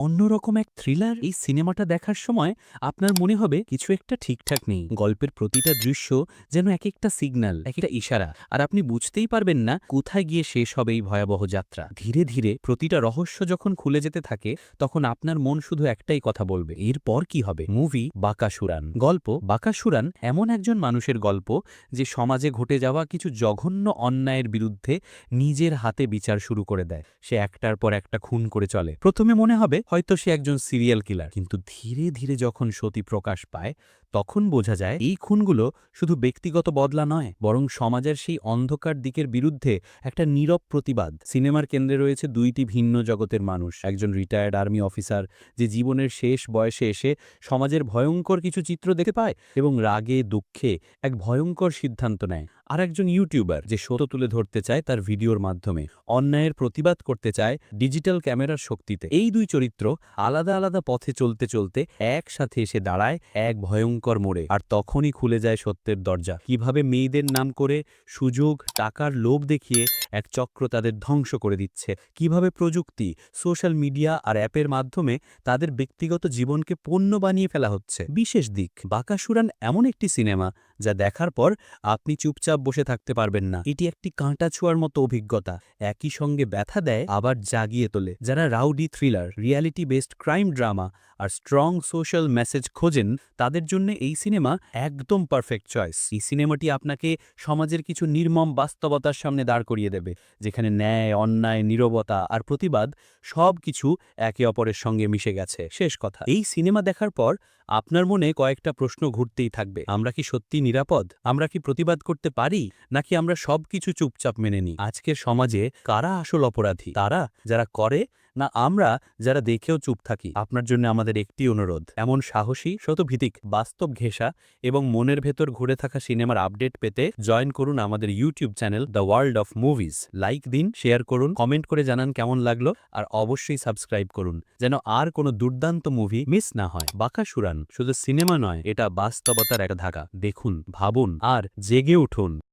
অন্যরকম এক থ্রিলার এই সিনেমাটা দেখার সময় আপনার মনে হবে কিছু একটা ঠিকঠাক নেই। গল্পের প্রতিটা দৃশ্য যেন এক একটা সিগন্যাল এক একটা ইশারা। আর আপনি বুঝতেই পারবেন না কোথায় গিয়ে শেষ হবে এই ভয়াবহ যাত্রা। ধীরে ধীরে প্রতিটা রহস্য যখন খুলে যেতে থাকে, তখন আপনার মন শুধু একটাই কথা বলবে, এরপর কি হবে? মুভি বাকাসুরান। গল্প বাকাসুরান এমন একজন মানুষের গল্প যে সমাজে ঘটে যাওয়া কিছু জঘন্য অন্যায়ের বিরুদ্ধে নিজের হাতে বিচার শুরু করে দেয়। সে একটার পর একটা খুন করে চলে। প্রথমে মনে হবে হয়তো সে একজন সিরিয়াল কিলার। কিন্তু ধীরে ধীরে যখন সতী প্রকাশ পায় তখন বোঝা যায় এই খুনগুলো শুধু ব্যক্তিগত বদলা নয়, বরং সমাজের সেই অন্ধকার দিকের বিরুদ্ধে একটা নীরব প্রতিবাদ। সিনেমার কেন্দ্রে রয়েছে দুইটি ভিন্ন জগতের মানুষ, একজন রিটায়ার্ড আর্মি অফিসার যে জীবনের শেষ বয়সে এসে সমাজের ভয়ঙ্কর কিছু চিত্র দেখতে পায় এবং রাগে, দুঃখে এক ভয়ঙ্কর সিদ্ধান্ত নেয়। আর একজন ইউটিউবার যে সত্য তুলে ধরতে চায় তার ভিডিওর মাধ্যমে, অন্যায়ের প্রতিবাদ করতে চায় ডিজিটাল ক্যামেরার শক্তিতে। এই দুই চরিত্র আলাদা আলাদা পথে চলতে চলতে একসাথে এসে দাঁড়ায়, এক ভয়ঙ্কর মোড়ে, আর তখনই খুলে যায় সত্যের দরজা। কীভাবে মেয়েদের নাম করে, সুযোগ, টাকার লোভ দেখিয়ে এক চক্র তাদের ধ্বংস করে দিচ্ছে। কীভাবে প্রযুক্তি, সোশ্যাল মিডিয়া আর অ্যাপের মাধ্যমে তাদের ব্যক্তিগত জীবনকে পণ্য বানিয়ে ফেলা হচ্ছে। বিশেষ দিক, বাকাসুরান এমন একটি সিনেমা, যা দেখার পর আপনি চুপচাপ বসে থাকতে পারবেন না। এটি একটি কাঁটা ছোঁয়ার মতো অভিজ্ঞতা। একই সঙ্গে ব্যথা দেয়, আবার জাগিয়ে তোলে। যারা rowdy thriller reality based crime drama আর স্ট্রং সোশ্যাল মেসেজ খোঁজেন, তাদের জন্য এই সিনেমা একদম পারফেক্ট চয়েস এই সিনেমাটি আপনাকে সমাজের কিছু নির্মম বাস্তবতার সামনে দাঁড় করিয়ে দেবে, যেখানে ন্যায়, অন্যায়, নিরবতা আর প্রতিবাদ সব কিছু একে অপরের সঙ্গে মিশে গেছে। শেষ কথা। এই সিনেমা দেখার পর আপনার মনে কয়েকটা প্রশ্ন ঘুরতেই থাকবে। আমরা কি সত্যি নিরাপদ? আমরা কি প্রতিবাদ করতে পারি? নাকি আমরা সব কিছু চুপচাপ মেনে নিই? আজকের সমাজে কারা আসল অপরাধী? তারা যারা করে না আমরা যারা দেখেও চুপ থাকি? আপনার জন্য আমাদের একটি অনুরোধ। এমন সাহসী শতভিত্তিক বাস্তব ঘেঁষা এবং মনের ভেতর ঘুরে থাকা সিনেমার আপডেট পেতে জয়েন করুন আমাদের YouTube channel the world of movies. Like দিন, শেয়ার করুন, কমেন্ট করে জানান কেমন লাগল, আর অবশ্যই সাবস্ক্রাইব করুন, যেন আর কোনো দুর্দান্ত মুভি মিস না হয়। বাঁকাসুরান শুধু সিনেমা নয় এটা বাস্তবতার এক ধাকা। দেখুন ভাবুন আর জেগে উঠুন।